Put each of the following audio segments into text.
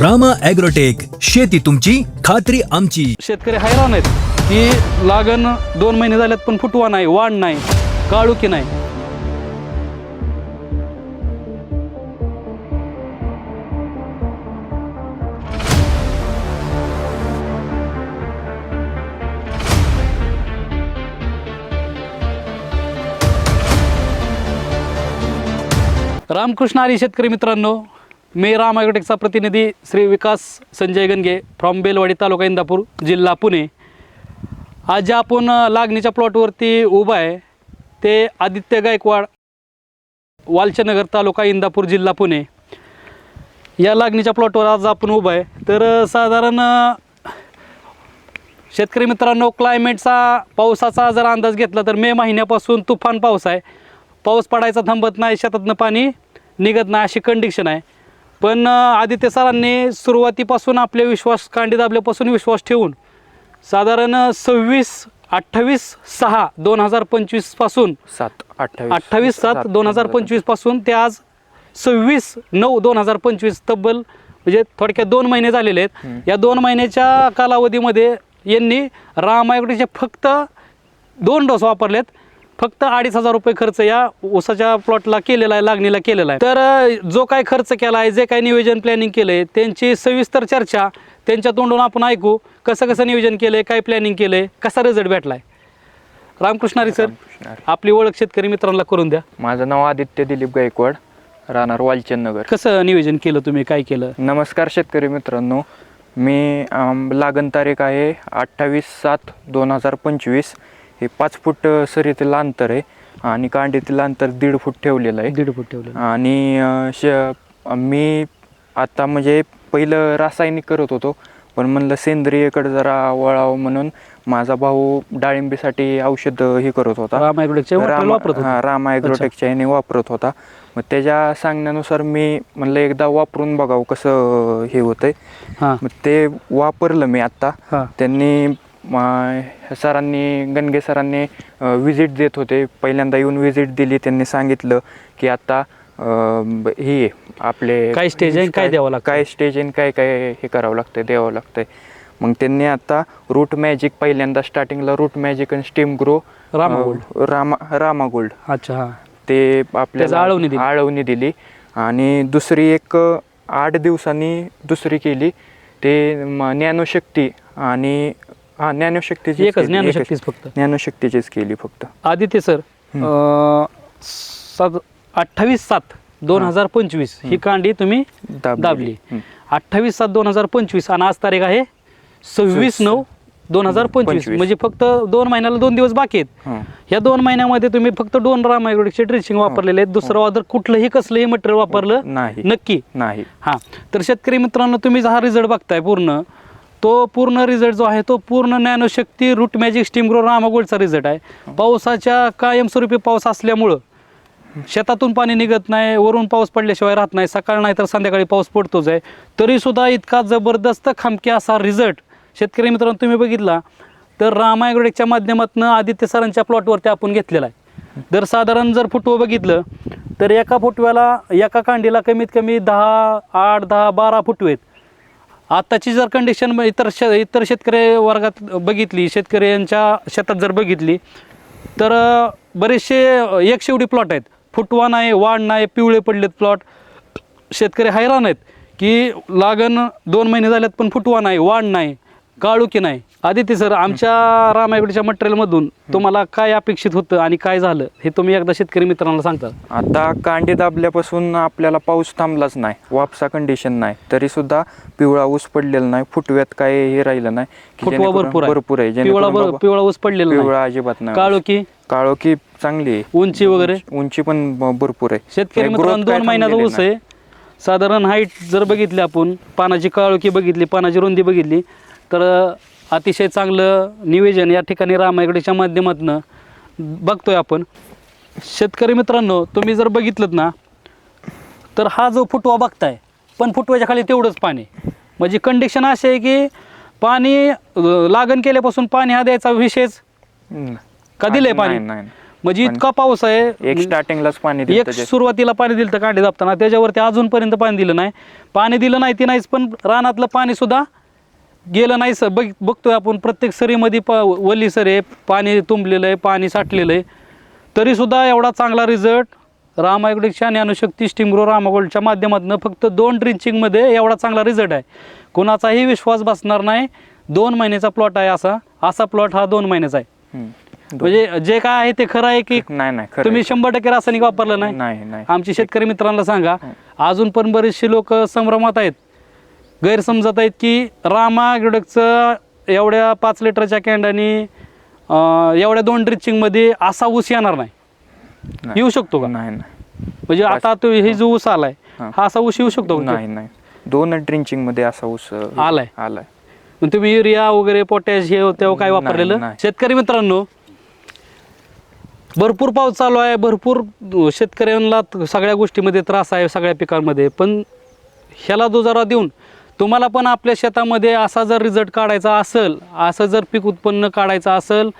Rama agrotech शेती तुमची खात्री आमची. शेतकरी हैराण आहेत की लागण दोन महिने झाल्यात पण फुटवा नाही वाढ नाही काळू की नाही. रामकृष्ण आली शेतकरी मित्रांनो मी राम ॲग्रोटेकचा प्रतिनिधी श्री विकास संजय गणगे फ्रॉम बेलवाडी तालुका इंदापूर जिल्हा पुणे. आज जे आपण लागणीच्या प्लॉटवरती उभा आहे. ते आदित्य गायकवाड वालचनगर तालुका इंदापूर जिल्हा पुणे. या लागणीच्या प्लॉटवर आज आपण उभा आहे. तर साधारण शेतकरी मित्रांनो क्लायमेटचा पावसाचा जर अंदाज घेतला तर मे महिन्यापासून तुफान पाऊस आहे. पाऊस पडायचा थांबत नाही शेतातनं पाणी निघत नाही अशी कंडिशन आहे. पण आदित्य सरांनी सुरुवातीपासून आपले विश्वास कांडी दाबल्यापासून विश्वास ठेवून साधारण सव्वीस अठ्ठावीस सहा दोन हजार पंचवीसपासून सात अठ्ठावीस. अठ्ठावीस सात दोन हजार पंचवीसपासून ते आज सव्वीस नऊ दोन हजार पंचवीस तब्बल म्हणजे थोडक्यात दोन महिने झालेले आहेत. या दोन महिन्याच्या कालावधीमध्ये यांनी रामायगडीचे फक्त दोन डोस वापरलेत. फक्त अडीच हजार रुपये खर्च या ऊसाच्या प्लॉटला केलेला आहे लागणीला केलेला आहे. तर जो काय खर्च केला आहे जे काय नियोजन प्लॅनिंग केलं आहे त्यांची सविस्तर चर्चा त्यांच्या तोंडून आपण ऐकू कसं कसं नियोजन केलं आहे काय प्लॅनिंग केलं आहे कसा रिझल्ट भेटला आहे रामकृष्णारी सर. आपली ओळख शेतकरी मित्रांना करून द्या. माझं नाव आदित्य दिलीप गायकवाड राहणार वालचंद नगर. कसं नियोजन केलं तुम्ही काय केलं? नमस्कार शेतकरी मित्रांनो मी लागण तारीख आहे अठ्ठावीस सात दोन हजार पंचवीस. हे पाच फूट सरीतील अंतर आहे आणि कांडीतील अंतर दीड फूट ठेवलेलं आहे. दीड फूट ठेवलं आणि श मी आता म्हणजे पहिलं रासायनिक करत होतो पण म्हणलं सेंद्रियकडे जरा वळावं म्हणून माझा भाऊ डाळिंबीसाठी औषध हे करत होता. राम. हा, ॲग्रोटेकच्या ह्याने वापरत होता. मग त्याच्या सांगण्यानुसार मी म्हणलं एकदा वापरून बघावं कसं हे होतंय. मग ते वापरलं मी आत्ता त्यांनी म, सरांनी गणगे सरांनी विजिट देत होते. पहिल्यांदा येऊन विजिट दिली. त्यांनी सांगितलं की आता हे आपले काय stage आहे, काय द्यावं लागतं? काय स्टेज आहे काय काय हे करावं लागतं द्यावं लागतंय. मग त्यांनी आता रूट मॅजिक पहिल्यांदा स्टार्टिंगला रूट मॅजिक आणि steam grow Rama gold. Rama Rama gold अच्छा ते आपल्याला आळवणी दिली. आळवणी दिली. आणि दुसरी एक आठ दिवसांनी दुसरी केली. ते ज्ञानशक्ती आणि हा ज्ञानशक्तीची एकच ज्ञानशक्तीच फक्त. ज्ञानशक्तीचीच केली फक्त. आदित्य सर सात अठ्ठावीस सात दोन हजार पंचवीस ही कांडी तुम्ही. दाबली. अठ्ठावीस सात दोन हजार पंचवीस आणि आज तारीख आहे सव्वीस नऊ दोन हजार पंचवीस. म्हणजे फक्त दोन महिन्याला दोन दिवस बाकी आहेत. या दोन महिन्यामध्ये तुम्ही फक्त दोन रामायगडचे ड्रेसिंग वापरलेले आहेत. दुसरं ऑर्डर कुठलंही कसलंही मटेरियल वापरलं नाही. नक्की. नाही. हां. तर शेतकरी मित्रांनो तुम्ही हा रिझल्ट बघताय पूर्ण. तो पूर्ण रिझल्ट जो आहे तो पूर्ण ज्ञानशक्ती रूट मॅजिक स्टीम ग्रो रामागोल्डचा रिझल्ट आहे. पावसाच्या कायमस्वरूपी पाऊस असल्यामुळं शेतातून पाणी निघत नाही वरून पाऊस पडल्याशिवाय राहत नाही सकाळ नाही तर संध्याकाळी पाऊस पडतोच आहे. तरीसुद्धा इतका जबरदस्त खामकी असा रिझल्ट शेतकरी मित्रांनो तुम्ही बघितला. तर रामायगडच्या माध्यमातून आदित्य सरांच्या प्लॉटवरती आपण घेतलेला आहे. जर साधारण जर फुटवं बघितलं तर एका फुटव्याला एका कांडीला कमीत कमी दहा आठ दहा बारा फुटवे आहेत आत्ताची जर कंडिशन इतर श इतर शेतकरी वर्गात बघितली शेतकऱ्यांच्या शेतात जर बघितली तर बरेचसे एक शेवटी प्लॉट आहेत. फुटवा नाही वाढ नाही पिवळे पडलेत प्लॉट शेतकरी हैराण आहेत की लागण दोन महिने झाल्यात पण फुटवा नाही वाढ नाही. काळुकी नाही? आदित्य सर आमच्या रामायगडच्या मटेरियलमधून तुम्हाला काय अपेक्षित होतं आणि काय झालं? हे तुम्ही एकदा शेतकरी मित्रांना सांगता. आता कांडी दाबल्यापासून आपल्याला पाऊस थांबलाच नाही. वापसा कंडिशन नाही. तरी सुद्धा पिवळा ऊस पडलेला नाही. फुटव्यात काय हे राहिलं नाही. की फुटवा जेणेकरून- भरपूर आहे. भरपूर आहे. पिवळा जेणेकरून भर- बाबा- पिवळा ऊस पडलेला नाही. पिवळा अजिबात नाही. काळोखी काळोखी चांगली आहे. उंची वगैरे? उंची पण ब- भरपूर आहे. शेतकरी growth मित्रांनो काय दोन महिन्याचा थांबलेली ऊस आहे. साधारण हाईट जर बघितली आपण पानाची काळोखी बघितली पानाची रुंदी बघितली तर अतिशय चांगलं नियोजन या ठिकाणी रामायगडीच्या माध्यमातून बघतोय आपण शेतकरी मित्रांनो तुम्ही जर बघितलं ना तर हा जो फुटवा बघताय पण फुटव्याच्या खाली तेवढंच पाणी म्हणजे कंडिशन अशी आहे की पाणी लागण केल्यापासून पाणी हा द्यायचा विषयच हम्म. का दिलंय पाणी. म्हणजे इतका पाऊस आहे एक स्टार्टिंगलाच पाणी एक. सुरुवातीला पाणी दिलं तर कांडे दाबताना त्याच्यावरती अजूनपर्यंत पाणी दिलं नाही पाणी दिलं नाही ते नाहीच पण रानातलं पाणी सुद्धा गेलं नाही सर. बघ बघतोय आपण प्रत्येक सरीमध्ये प वल्ली सरी पाणी तुंबलेलं आहे पाणी साठलेलं आहे. तरीसुद्धा एवढा चांगला रिझल्ट रामायगडच्या ज्ञानशक्ती स्टीमग्रो रामागोल्डच्या माध्यमातून फक्त दोन ड्रिंचिंगमध्ये एवढा चांगला रिझल्ट आहे. कोणाचाही विश्वास बसणार नाही. दोन महिन्याचा प्लॉट आहे असा. असा प्लॉट हा दोन महिन्याचा आहे. म्हणजे जे काय आहे ते खरं आहे की नाही नाही तुम्ही आहे. शंभर टक्के रासायनिक वापरलं नाही? आमची शेतकरी मित्रांना सांगा. अजून पण बरेचसे लोक संभ्रमात आहेत. गैरसमजत आहेत की रामा गिडकचं एवढ्या पाच लिटरच्या कॅन्डानी एवढ्या दोन ड्रिचिंगमध्ये असा ऊस येणार नाही. येऊ शकतो का नाही नाही म्हणजे आता तो हे जो ऊस आलाय हा. हा असा ऊस येऊ शकतो का? नाही नाही दोन ड्रिंचिंगमध्ये असा ऊस आलाय. आलाय तुम्ही युरिया वगैरे पोटॅश हे तेव्हा काय नाही, वापरलेलं. शेतकरी मित्रांनो भरपूर पाऊस चालू आहे भरपूर शेतकऱ्यांना सगळ्या गोष्टीमध्ये त्रास आहे सगळ्या पिकांमध्ये पण ह्याला दुजारा देऊन तुम्हाला पण आपल्या शेतामध्ये असा जर रिझल्ट काढायचा असेल असं जर पीक उत्पन्न काढायचं असेल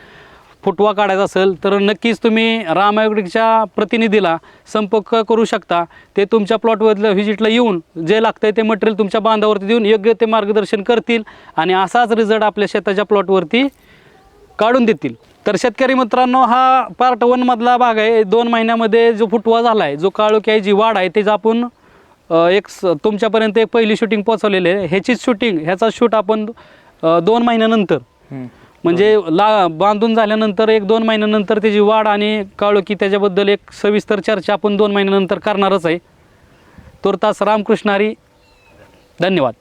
फुटवा काढायचा असेल तर नक्कीच तुम्ही रामायोगिकच्या प्रतिनिधीला संपर्क करू शकता. ते तुमच्या प्लॉटवरल्या व्हिजिटला येऊन जे लागतं आहे ते मटेरियल तुमच्या बांधावरती देऊन योग्य ते मार्गदर्शन करतील आणि असाच रिझल्ट आपल्या शेताच्या प्लॉटवरती काढून देतील. तर शेतकरी मित्रांनो हा पार्ट वनमधला भाग आहे. दोन महिन्यामध्ये जो फुटवा झाला आहे जो काळोखी आहे जी वाढ आहे त्याचा आपण एक स- तुमच्यापर्यंत एक पहिली शूटिंग पोहोचवलेली आहे. ह्याचीच शूटिंग ह्याचा शूट आपण दोन महिन्यानंतर. म्हणजे ला बांधून झाल्यानंतर एक दोन महिन्यानंतर त्याची वाढ आणि काळोखी त्याच्याबद्दल एक सविस्तर चर्चा आपण दोन महिन्यानंतर करणारच आहे. तुर्तास रामकृष्ण हरी. धन्यवाद.